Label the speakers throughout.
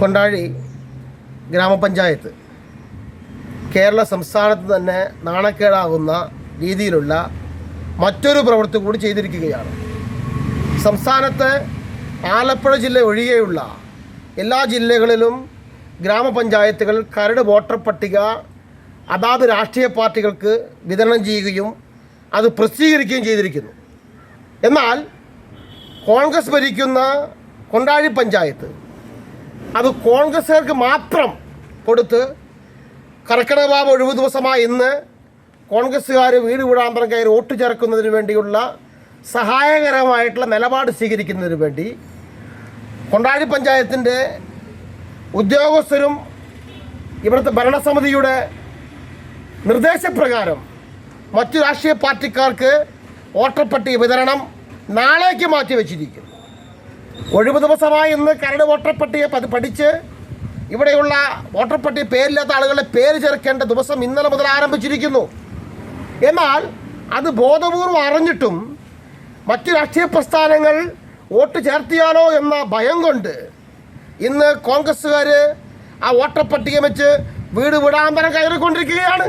Speaker 1: കൊണ്ടാഴി ഗ്രാമപഞ്ചായത്ത്. കേരള സംസ്ഥാനത്ത് തന്നെ നാണക്കേടാകുന്ന രീതിയിലുള്ള മറ്റൊരു പ്രവൃത്തി കൂടി ചെയ്തിരിക്കുകയാണ്. സംസ്ഥാനത്ത് ആലപ്പുഴ ജില്ല ഒഴികെയുള്ള എല്ലാ ജില്ലകളിലും ഗ്രാമപഞ്ചായത്തുകൾ കരട് വോട്ടർ പട്ടിക അതാത് രാഷ്ട്രീയ പാർട്ടികൾക്ക് വിതരണം ചെയ്യുകയും അത് പ്രസിദ്ധീകരിക്കുകയും ചെയ്തിരിക്കുന്നു. എന്നാൽ കോൺഗ്രസ് ഭരിക്കുന്ന കൊണ്ടാഴി പഞ്ചായത്ത് അത് കോൺഗ്രസ്സുകാർക്ക് മാത്രം കൊടുത്ത് കർക്കിടക ബാബ് ദിവസമായ ഇന്ന് കോൺഗ്രസ്സുകാർ വീട് വീടാന്തരം കയറി വോട്ട് ചേർക്കുന്നതിന് വേണ്ടിയുള്ള സഹായകരമായിട്ടുള്ള നിലപാട് സ്വീകരിക്കുന്നതിന് വേണ്ടി കൊണ്ടാഴി പഞ്ചായത്തിന്റെ ഉദ്യോഗസ്ഥരും ഇവിടുത്തെ ഭരണസമിതിയുടെ നിർദ്ദേശപ്രകാരം മറ്റു രാഷ്ട്രീയ പാർട്ടിക്കാർക്ക് വോട്ടർ പട്ടിക വിതരണം നാളേക്ക് മാറ്റി വെച്ചിരിക്കുന്നു ഒഴിവ് ദിവസമായി ഇന്ന് കരട് വോട്ടർ പട്ടിക പതി- പഠിച്ച് ഇവിടെയുള്ള വോട്ടർ പട്ടിക പേരില്ലാത്ത ആളുകളുടെ പേര് ചേർക്കേണ്ട ദിവസം ഇന്നലെ മുതൽ ആരംഭിച്ചിരിക്കുന്നു. എന്നാൽ അത് ബോധപൂർവം അറിഞ്ഞിട്ടും മറ്റു രാഷ്ട്രീയ പ്രസ്ഥാനങ്ങൾ വോട്ട് ചേർത്തിയാലോ എന്ന ഭയം കൊണ്ട് ഇന്ന് കോൺഗ്രസ്സുകാർ ആ വോട്ടർ പട്ടിക വെച്ച് വീട് വിടാന്തരം കയറിക്കൊണ്ടിരിക്കുകയാണ്.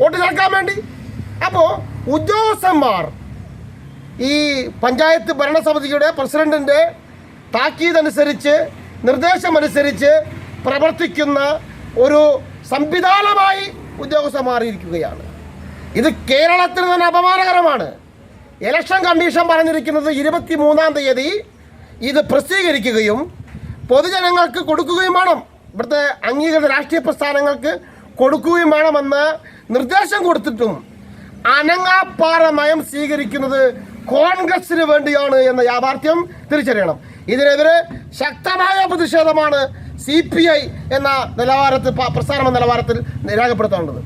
Speaker 1: വോട്ട് ചേർക്കാൻ വേണ്ടി. അപ്പോൾ ഉദ്യോഗസ്ഥന്മാർ ഈ പഞ്ചായത്ത് ഭരണസമിതിയുടെ പ്രസിഡന്റിന്റെ താക്കീതനുസരിച്ച് നിർദ്ദേശമനുസരിച്ച് പ്രവർത്തിക്കുന്ന ഒരു സംവിധാനമായി ഉദ്യോഗസ്ഥ മാറിയിരിക്കുകയാണ്. ഇത് കേരളത്തിന് തന്നെ അപമാനകരമാണ്. ഇലക്ഷൻ കമ്മീഷൻ പറഞ്ഞിരിക്കുന്നത് ഇരുപത്തി മൂന്നാം തീയതി ഇത് പ്രസിദ്ധീകരിക്കുകയും പൊതുജനങ്ങൾക്ക് കൊടുക്കുകയും വേണം. ഇവിടുത്തെ അംഗീകൃത രാഷ്ട്രീയ പ്രസ്ഥാനങ്ങൾക്ക് കൊടുക്കുകയും വേണമെന്ന് നിർദ്ദേശം കൊടുത്തിട്ടും അനങ്ങാപ്പാറ നയം സ്വീകരിക്കുന്നത് കോൺഗ്രസിന് വേണ്ടിയാണ് എന്ന യാഥാർത്ഥ്യം തിരിച്ചറിയണം. ഇതിനെതിരെ ശക്തമായ പ്രതിഷേധമാണ് സി എന്ന നിലവാരത്തിൽ പ്രസ്ഥാനം നിലവാരത്തിൽ രേഖപ്പെടുത്തേണ്ടത്.